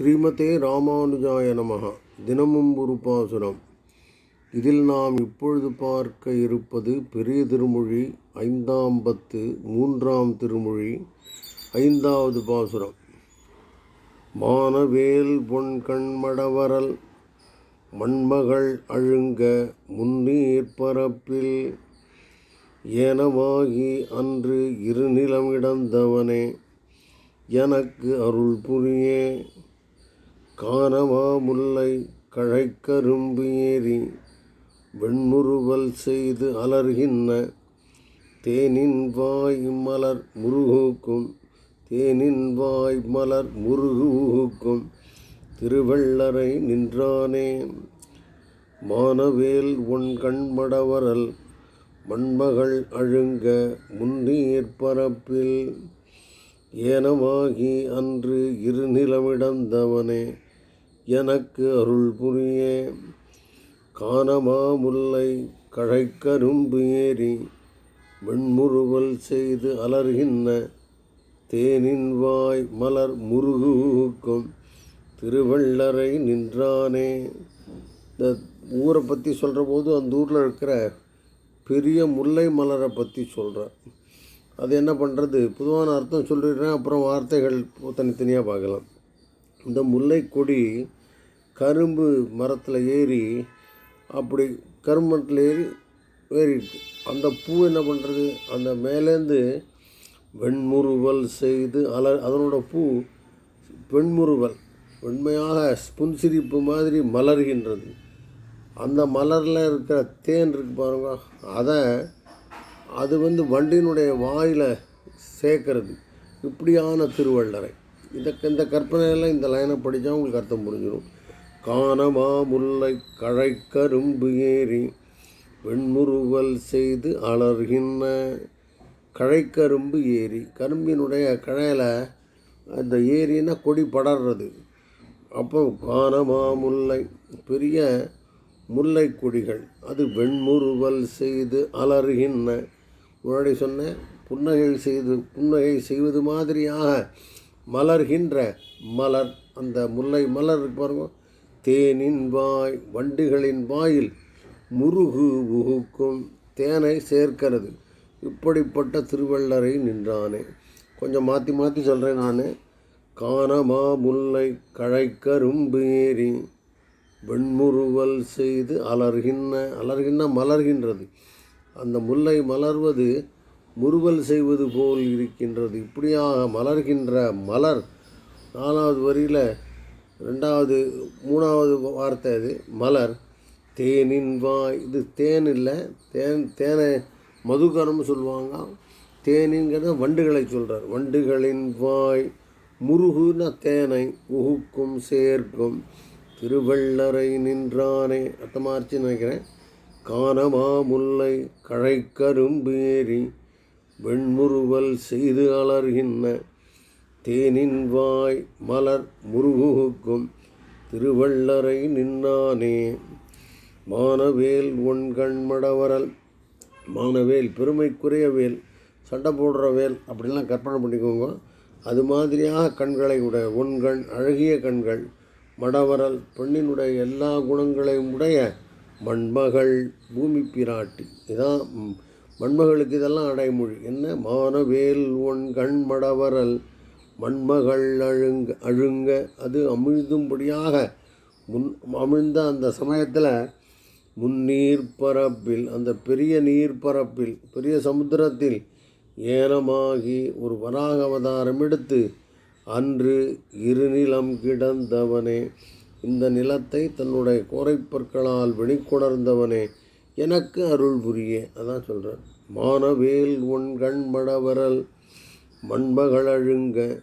ஸ்ரீமதே ராமானுஜாய நமகா தினமும் ஒரு பாசுரம் இதில் நாம் இப்பொழுது பார்க்க இருப்பது பெரிய திருமொழி ஐந்தாம் பத்து மூன்றாம் திருமொழி ஐந்தாவது பாசுரம். மானவேல் பொன் கண்மடவரல் மண்மகள் அழுங்க முன்னீர் பரப்பில் ஏனமாகி அன்று இருநிலமிடந்தவனே எனக்கு அருள் புரியே. காணவா முல்லை கழைக்கரும்பு ஏறி வெண்முறுவல் செய்து அலர்கின்ற தேனின் வாய் மலர் முருகுக்கும். தேனின் வாய் மலர் முருகுக்கும். திருவள்ளரை நின்றானே. மானவேல் உன் கண்மடவரல் மண்மகள் அழுங்க முன்னீர் பரப்பில். ஏனமாகி அன்று இருநிலமிடந்தவனே. எனக்கு அருள் புரிய. காணமாமுல்லை கழைக்கரும்பு ஏறி வெண்முறுவல் செய்து அலர்கின்ற தேனின் வாய் மலர் முருகுக்கும் திருவள்ளரை நின்றானே. இந்த ஊரை பற்றி சொல்கிற போது அந்த ஊரில் இருக்கிற பெரிய முல்லை மலரை பற்றி சொல்கிறார் அது என்ன பண்ணுறது பொதுவான அர்த்தம் சொல்லிடுறேன் அப்புறம் வார்த்தைகள் தனித்தனியாக பார்க்கலாம். இந்த முல்லைக்கொடி கரும்பு மரத்தில் ஏறி அப்படி கரும்பு மரத்தில் ஏறி ஏறிருக்கு அந்த பூ என்ன பண்ணுறது அந்த மேலேருந்து வெண்முறுவல் செய்து அல அதனோட பூ வெண்முறுவல் வெண்மையாக புன்சிரிப்பு மாதிரி மலர்கின்றது. அந்த மலரில் இருக்கிற தேன் இருக்கு பாருங்க அதை அது வந்து வண்டியினுடைய வாயில் சேர்க்கறது. இப்படியான திருவள்ளரை. இந்த இந்த கற்பனையெல்லாம் இந்த லைனை படித்தா உங்களுக்கு அர்த்தம் புரிஞ்சிடும் காணமா முல்லை கழைக்கரும்பு ஏறி வெண்முறுவல் செய்து அலர்கின்ற கழைக்கரும்பு ஏரி கரும்பினுடைய கழையில் அந்த ஏரின்னா கொடி படர்றது. அப்போ காணமா முல்லை பெரிய முல்லை கொடிகள் அது வெண்முறுவல் செய்து அலறுகின்ற முன்னாடி சொன்னேன் புன்னகை செய்து புன்னகை செய்வது மாதிரியாக மலர்கின்ற மலர். அந்த முல்லை மலர் இருக்கு பாருங்க. தேனின் வாய் வண்டுகளின் வாயில் முருகு உகுக்கும். தேனை சேர்க்கிறது. இப்படிப்பட்ட திருவள்ளரை நின்றானே. கொஞ்சம் மாற்றி மாற்றி சொல்கிறேன் நான். காணமா முல்லை கழைக்கரும்பு ஏறி வெண்முறுவல் செய்து அலர்கின்ன அலர்கின்ன மலர்கின்றது. அந்த முல்லை மலர்வது முறுவல் செய்வது போல் இருக்கின்றது. இப்படியாக மலர்கின்ற மலர். நாலாவது வரியில் ரெண்டாவது மூணாவது வார்த்தை அது மலர். தேனின் வாய் இது தேன் இல்லை தேன் தேனை மதுகரம்னு சொல்லுவாங்க. தேனிங்கிறத வண்டுகளை சொல்கிறார் வண்டுகளின் வாய் முருகுன தேனை உகுக்கும் சேர்க்கும். திருவள்ளரை நின்றானே அர்த்தமாச்சு நினைக்கிறேன். காணமா முல்லை கழைக்கரும்பு வெண்முறுவல் செய்து அலர்கின்ற தேனின் வாய் மலர் முருகுக்கும் திருவள்ளரை நின்னானே. மானவேல் உன் கண்மடவரல். மானவேல் பெருமைக்குரிய வேல். சண்டை போடுற வேல் அப்படிலாம் கற்பனை பண்ணிக்கோங்க. அது மாதிரியாக கண்களை உடைய ஒன்கண் அழகிய கண்கள் மடவரல் பெண்ணினுடைய எல்லா குணங்களையும் உடைய மண்மகள் பூமி பிராட்டி. இதான் மண்மகளுக்கு இதெல்லாம் அடைமொழி. என்ன? மானவேல் ஒன் கண் மடவரல் மண்மகள் அழுங்க அழுங்க. அது அமிழ்தும்படியாக முன் அமிழ்ந்த அந்த சமயத்தில் முன்னீர் பரப்பில் அந்த பெரிய நீர் பரப்பில் பெரிய சமுத்திரத்தில் ஏலமாகி ஒரு வராக அவதாரம் எடுத்து அன்று இருநிலம் கிடந்தவனே இந்த நிலத்தை தன்னுடைய கோரைப்பற்களால் வெளிக்கொணர்ந்தவனே எனக்கு அருள் புரியே. அதான் சொல்கிறார் மானவேல் உன் கண்மடவரல் மண்மகளழுங்க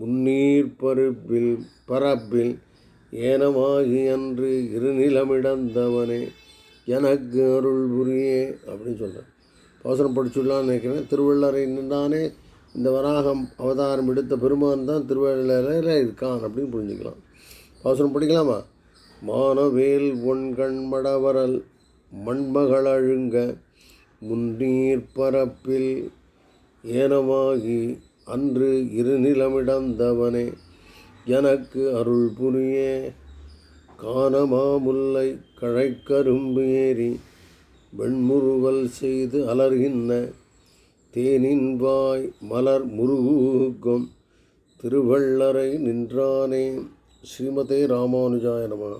முன்னீர் பருப்பில் பரப்பில் ஏனமாகி அன்று இருநிலமிடந்தவனே எனக்கு அருள் புரியே. அப்படின்னு சொல்கிறார் அவசரம் படிச்சுடலான்னு நினைக்கிறேன். திருவள்ளரை நின்றானே இந்த வராகம் அவதாரம் எடுத்த பெருமான் தான் திருவள்ளரையில் இருக்கான் அப்படின்னு புரிஞ்சுக்கலாம். அவசரம் படிக்கலாமா? மானவேல் ஒன்கண் மடவரல் மண்மகளழுங்க முன்னீர் பரப்பில் ஏனமாகி அன்று இருநிலமிடந்தவனே எனக்கு அருள் புரிய. காணமாமுல்லை கழைக்கரும்பு ஏறி வெண்முறுவல் செய்து அலர்கின்ற தேனின்பாய் மலர் முருகும் திருவள்ளரை நின்றானே. ஸ்ரீமதே ராமானுஜாய நம.